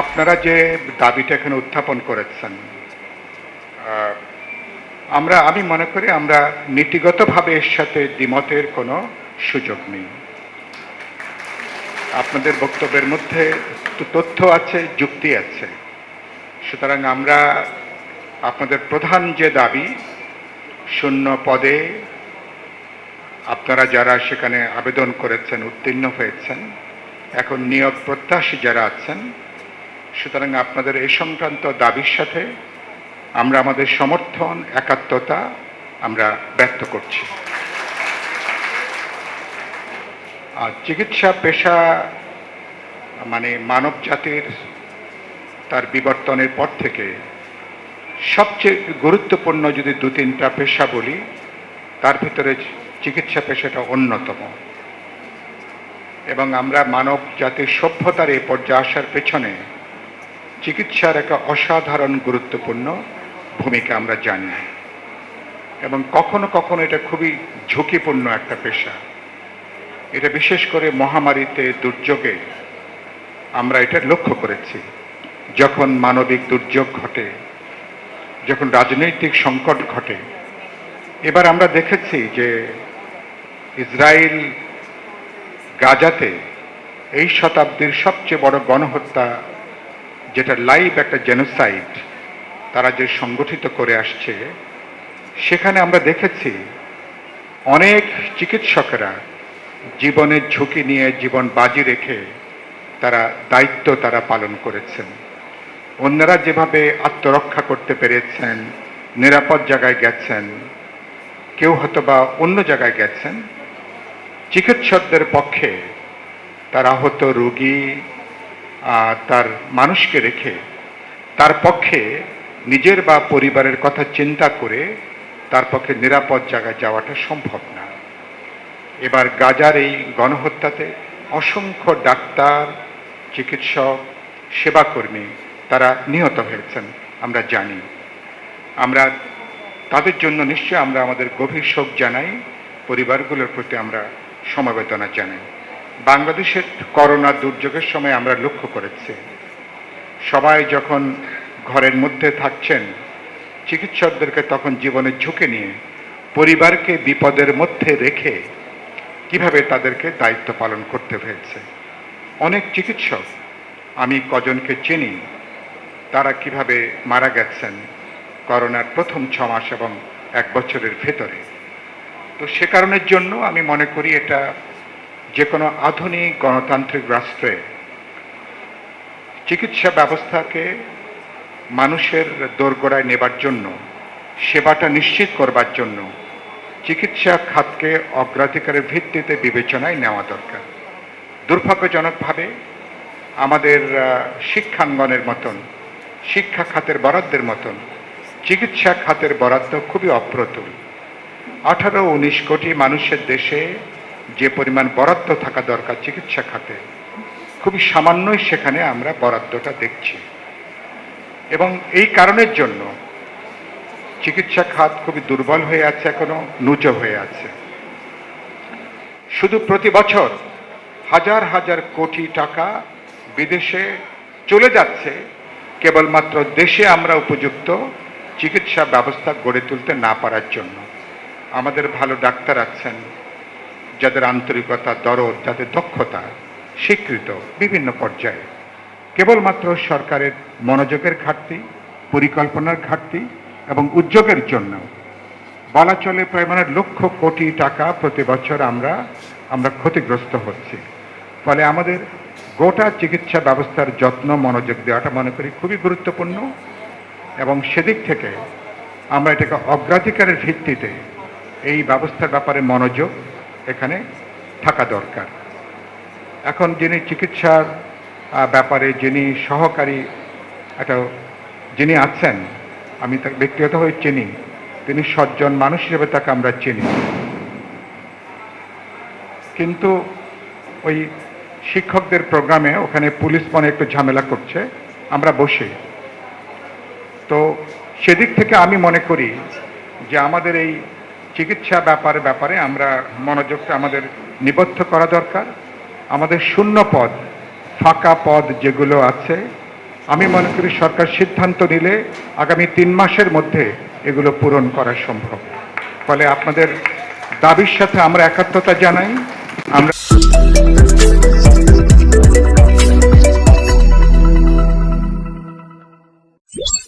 আপনারা যে দাবিটা এখানে উত্থাপন করেছেন আমরা, আমি মনে করি আমরা নীতিগতভাবে এর সাথে দ্বিমতের কোনো সুযোগ নেই। আপনাদের বক্তব্যের মধ্যে তথ্য আছে, যুক্তি আছে। সুতরাং আমরা আপনাদের প্রধান যে দাবি, শূন্য পদে আপনারা যারা সেখানে আবেদন করেছেন, উত্তীর্ণ হয়েছেন, এখন নিয়োগ প্রত্যাশী যারা আছেন সুতরাং আপনাদের এই সংক্রান্ত দাবির সাথে আমরা আমাদের সমর্থন, একাত্মতা আমরা ব্যক্ত করছি। আর চিকিৎসা পেশা মানে মানব জাতির তার বিবর্তনের পর থেকে সবচেয়ে গুরুত্বপূর্ণ যদি দু তিনটা পেশা বলি, তার ভিতরে চিকিৎসা পেশাটা অন্যতম। এবং আমরা মানব জাতির সভ্যতার এই পর্যায়ে আসার পেছনে চিকিৎসার একটা অসাধারণ গুরুত্বপূর্ণ ভূমিকা আমরা জানি। এবং কখনো কখনো এটা খুবই ঝুঁকিপূর্ণ একটা পেশা। এটা বিশেষ করে মহামারীতে দুর্যোগে আমরা এটা লক্ষ্য করেছি। যখন মানবিক দুর্যোগ ঘটে, যখন রাজনৈতিক সংকট ঘটে, এবার আমরা দেখেছি যে ইসরায়েল গাজাতে এই শতাব্দীর সবচেয়ে বড় গণহত্যা যেটা লাইভ একটা জেনোসাইড, তারা যে সংগঠিত করে আসছে, সেখানে আমরা দেখেছি অনেক চিকিৎসকেরা জীবনের ঝুঁকি নিয়ে জীবন বাজি রেখে তারা দায়িত্ব তারা পালন করেছেন। অন্যরা যেভাবে আত্মরক্ষা করতে পেরেছেন, নিরাপদ জায়গায় গেছেন, কেউ হয়তো বা অন্য জায়গায় গেছেন, চিকিৎসকদের পক্ষে তারা আহত রোগী তার মানুষকে রেখে, তার পক্ষে নিজের বা পরিবারের কথা চিন্তা করে তার পক্ষে নিরাপদ জায়গায় যাওয়াটা সম্ভব না। এবার গাজার এই গণহত্যাতে অসংখ্য ডাক্তার, চিকিৎসক, সেবাকর্মী তারা নিহত হয়েছেন, আমরা জানি। আমরা তাদের জন্য নিশ্চয় আমরা আমাদের গভীর শোক জানাই, পরিবারগুলোর প্রতি আমরা সমবেদনা জানাই। বাংলাদেশের করোনা দুর্যোগের সময় আমরা লক্ষ্য করেছি। সবাই যখন ঘরের মধ্যে থাকছেন, চিকিৎসকদেরকে তখন জীবনের ঝুঁকে নিয়ে, পরিবারকে বিপদের মধ্যে রেখে কীভাবে তাদেরকে দায়িত্ব পালন করতে হয়েছে। অনেক চিকিৎসক, আমি কজনকে চিনি, তারা কীভাবে মারা গেছেন করোনার প্রথম ছ মাস এবং এক বছরের ভেতরে। তো সে কারণের জন্য আমি মনে করি এটা যে কোনো আধুনিক গণতান্ত্রিক রাষ্ট্রে চিকিৎসা ব্যবস্থাকে মানুষের দোরগোড়ায় নেবার জন্য, সেবাটা নিশ্চিত করবার জন্য চিকিৎসা খাতকে অগ্রাধিকারের ভিত্তিতে বিবেচনায় নেওয়া দরকার। দুর্ভাগ্যজনকভাবে আমাদের শিক্ষাঙ্গনের মতন, শিক্ষা খাতের বরাদ্দের মতন চিকিৎসা খাতের বরাদ্দ খুবই অপ্রতুল। আঠারো উনিশ কোটি মানুষের দেশে যে পরিমাণ বরাদ্দ থাকা দরকার চিকিৎসা খাতে, খুবই সামান্যই সেখানে আমরা বরাদ্দটা দেখছি। এবং এই কারণের জন্য চিকিৎসা খাত খুবই দুর্বল হয়ে আছে, এখনও নুচো হয়ে আছে। শুধু প্রতি বছর হাজার হাজার কোটি টাকা বিদেশে চলে যাচ্ছে, কেবলমাত্র দেশে আমরা উপযুক্ত চিকিৎসা ব্যবস্থা গড়ে তুলতে না পারার জন্য। আমাদের ভালো ডাক্তার আছেন যাদের আন্তরিকতা, দরদ, যাদের দক্ষতা স্বীকৃত বিভিন্ন পর্যায়ে। কেবলমাত্র সরকারের মনোযোগের ঘাটতি, পরিকল্পনার ঘাটতি এবং উদ্যোগের জন্য বলা চলে প্রায় মানে লক্ষ কোটি টাকা প্রতি বছর আমরা আমরা ক্ষতিগ্রস্ত হচ্ছি। ফলে আমাদের গোটা চিকিৎসা ব্যবস্থার যত্ন, মনোযোগ দেওয়াটা মনে করি খুবই গুরুত্বপূর্ণ এবং সেদিক থেকে আমরা এটাকে অগ্রাধিকারের ভিত্তিতে এই ব্যবস্থার ব্যাপারে মনোযোগ এখানে থাকা দরকার। এখন যিনি চিকিৎসার ব্যাপারে যিনি সহকারী, একটা যিনি আছেন, আমি তাকে ব্যক্তিগতভাবে চিনি, তিনি সজ্জন মানুষ হিসেবে তাকে আমরা চিনি। কিন্তু ওই শিক্ষকদের প্রোগ্রামে ওখানে পুলিশ মনে একটু ঝামেলা করছে, আমরা বসে। তো সেদিক থেকে আমি মনে করি যে আমাদের এই চিকিৎসা ব্যাপারে ব্যাপারে আমরা মনোযোগটা আমাদের নিবদ্ধ করা দরকার। আমাদের শূন্য পদ, ফাঁকা পদ যেগুলো আছে, আমি মনে করি সরকার সিদ্ধান্ত নিলে আগামী তিন মাসের মধ্যে এগুলো পূরণ করা সম্ভব। ফলে আপনাদের দাবির সাথে আমরা একাত্মতা জানাই। আমরা